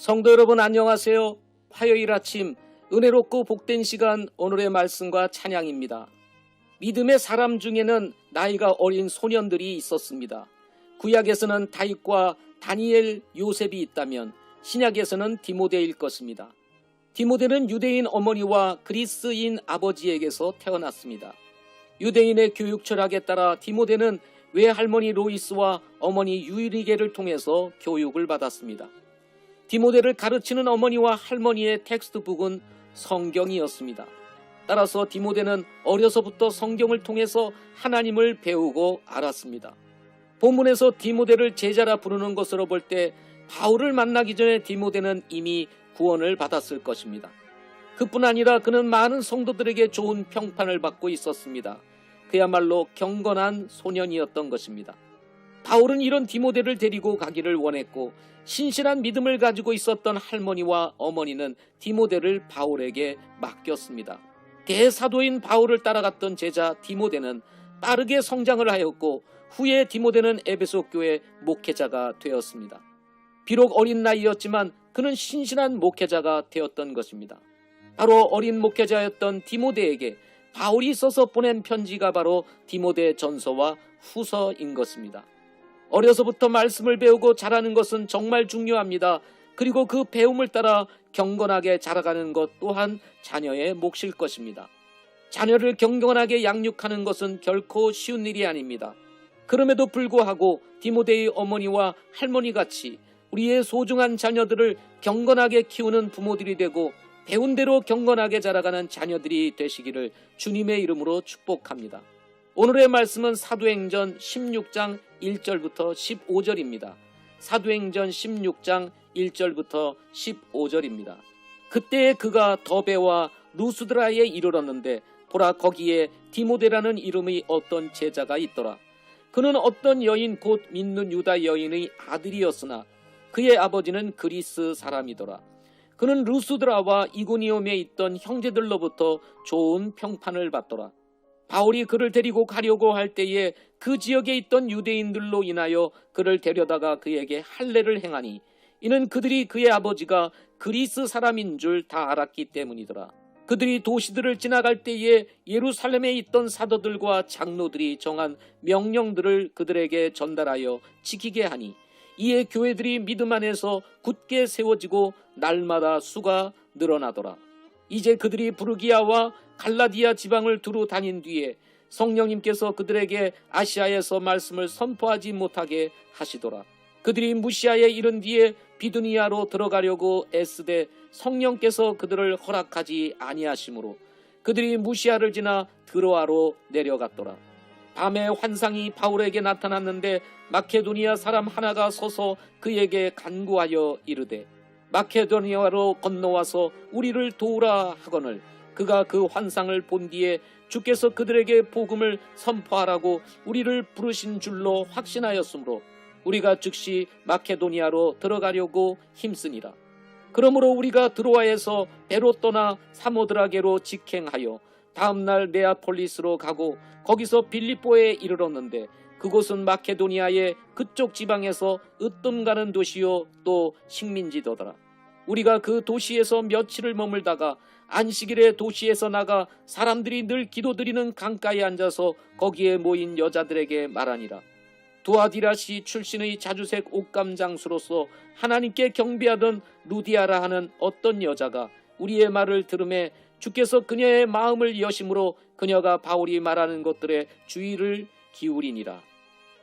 성도 여러분 안녕하세요. 화요일 아침 은혜롭고 복된 시간 오늘의 말씀과 찬양입니다. 믿음의 사람 중에는 나이가 어린 소년들이 있었습니다. 구약에서는 다윗과 다니엘, 요셉이 있다면 신약에서는 디모데일 것입니다. 디모데는 유대인 어머니와 그리스인 아버지에게서 태어났습니다. 유대인의 교육 철학에 따라 디모데는 외할머니 로이스와 어머니 유리게를 통해서 교육을 받았습니다. 디모데를 가르치는 어머니와 할머니의 텍스트북은 성경이었습니다. 따라서 디모데는 어려서부터 성경을 통해서 하나님을 배우고 알았습니다. 본문에서 디모데를 제자라 부르는 것으로 볼 때 바울을 만나기 전에 디모데는 이미 구원을 받았을 것입니다. 그뿐 아니라 그는 많은 성도들에게 좋은 평판을 받고 있었습니다. 그야말로 경건한 소년이었던 것입니다. 바울은 이런 디모데를 데리고 가기를 원했고 신실한 믿음을 가지고 있었던 할머니와 어머니는 디모데를 바울에게 맡겼습니다. 대사도인 바울을 따라갔던 제자 디모데는 빠르게 성장을 하였고 후에 디모데는 에베소 교회 목회자가 되었습니다. 비록 어린 나이였지만 그는 신실한 목회자가 되었던 것입니다. 바로 어린 목회자였던 디모데에게 바울이 써서 보낸 편지가 바로 디모데 전서와 후서인 것입니다. 어려서부터 말씀을 배우고 자라는 것은 정말 중요합니다. 그리고 그 배움을 따라 경건하게 자라가는 것 또한 자녀의 몫일 것입니다. 자녀를 경건하게 양육하는 것은 결코 쉬운 일이 아닙니다. 그럼에도 불구하고 디모데의 어머니와 할머니 같이 우리의 소중한 자녀들을 경건하게 키우는 부모들이 되고 배운 대로 경건하게 자라가는 자녀들이 되시기를 주님의 이름으로 축복합니다. 오늘의 말씀은 사도행전 16장 1절부터 15절입니다. 사도행전 16장 1절부터 15절입니다. 그때 그가 더베와 루스드라에 이르렀는데 보라 거기에 디모데라는 이름의 어떤 제자가 있더라. 그는 어떤 여인 곧 믿는 유다 여인의 아들이었으나 그의 아버지는 그리스 사람이더라. 그는 루스드라와 이고니움에 있던 형제들로부터 좋은 평판을 받더라. 바울이 그를 데리고 가려고 할 때에 그 지역에 있던 유대인들로 인하여 그를 데려다가 그에게 할례를 행하니 이는 그들이 그의 아버지가 그리스 사람인 줄 다 알았기 때문이더라. 그들이 도시들을 지나갈 때에 예루살렘에 있던 사도들과 장로들이 정한 명령들을 그들에게 전달하여 지키게 하니 이에 교회들이 믿음 안에서 굳게 세워지고 날마다 수가 늘어나더라. 이제 그들이 부르기아와 갈라디아 지방을 두루 다닌 뒤에 성령님께서 그들에게 아시아에서 말씀을 선포하지 못하게 하시더라. 그들이 무시아에 이른 뒤에 비두니아로 들어가려고 애쓰되 성령께서 그들을 허락하지 아니하심으로 그들이 무시아를 지나 드로아로 내려갔더라. 밤에 환상이 바울에게 나타났는데 마케도니아 사람 하나가 서서 그에게 간구하여 이르되 마케도니아로 건너와서 우리를 도우라 하거늘 그가 그 환상을 본 뒤에 주께서 그들에게 복음을 선포하라고 우리를 부르신 줄로 확신하였으므로 우리가 즉시 마케도니아로 들어가려고 힘쓰니라. 그러므로 우리가 드로아에서 배로 떠나 사모드라게로 직행하여 다음날 네아폴리스로 가고 거기서 빌립보에 이르렀는데 그곳은 마케도니아의 그쪽 지방에서 으뜸 가는 도시요 또 식민지더더라. 우리가 그 도시에서 며칠을 머물다가 안식일에 도시에서 나가 사람들이 늘 기도드리는 강가에 앉아서 거기에 모인 여자들에게 말하니라. 두아디라시 출신의 자주색 옷감 장수로서 하나님께 경배하던 루디아라 하는 어떤 여자가 우리의 말을 들음에 주께서 그녀의 마음을 여심으로 그녀가 바울이 말하는 것들에 주의를 기울이니라.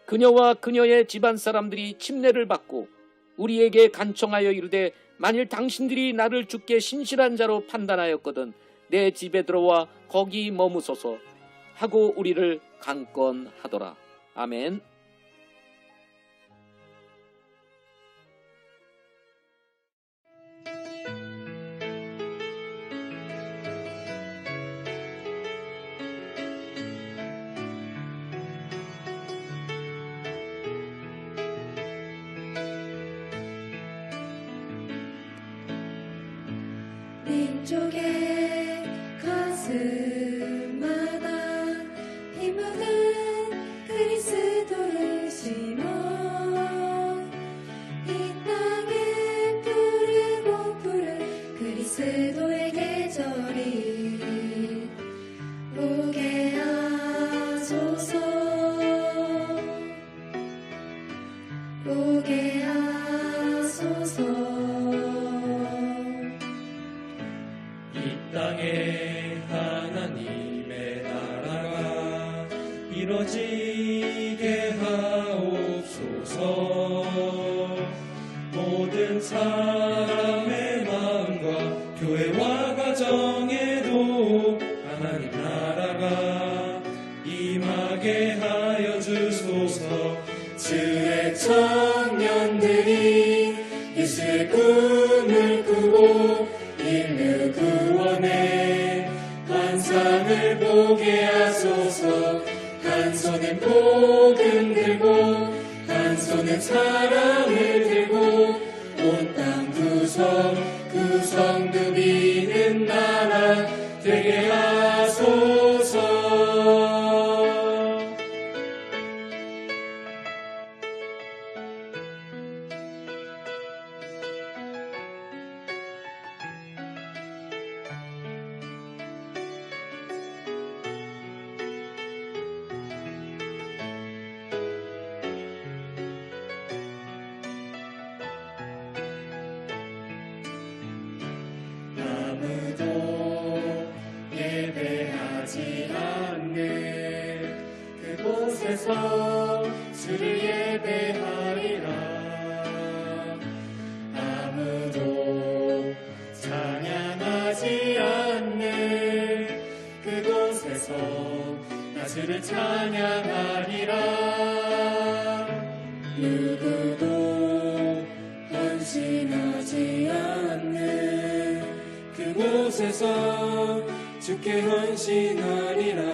그녀와 그녀의 집안 사람들이 침례를 받고 우리에게 간청하여 이르되 만일 당신들이 나를 죽게 신실한 자로 판단하였거든 내 집에 들어와 거기 머무소서 하고 우리를 강권하더라. 아멘. 쪽에 가슴마다 피 묻은 그리스도를 심어 이 땅에 뿌리고 푸른 그리스도의 계절이 오게 하소서. 오게 하소서. 사람의 마음과 교회와 가정에도 하나님 나라가 임하게 하여 주소서. 주의 청년들이 예수의 꿈 구석 구석 누비는 나라 되게 하소서 주를 예배하리라. 아무도 찬양하지 않는 그곳에서 나 주를 찬양하리라. 누구도 헌신하지 않는 그곳에서 주께 헌신하리라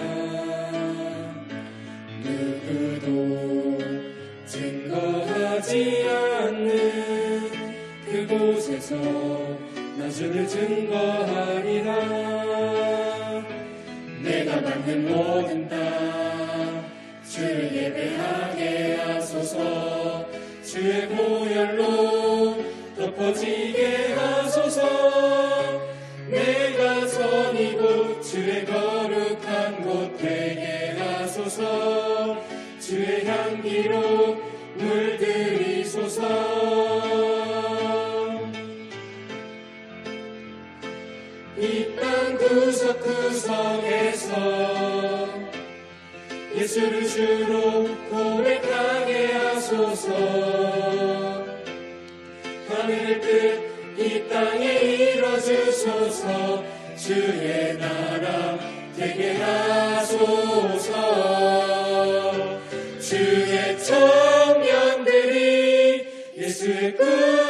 주의 보혈로 덮어지게 하소서. 내가 선이 고 주의 거룩한 곳 되게 하소서. 주의 향기로 물들이소서. 이땅 구석구석에서 예수를 주로 고백하게 하소서 하늘의 뜻이 땅에 이뤄주소서. 주의 나라 되게 하소서. 주의 청년들이 예수의 꿈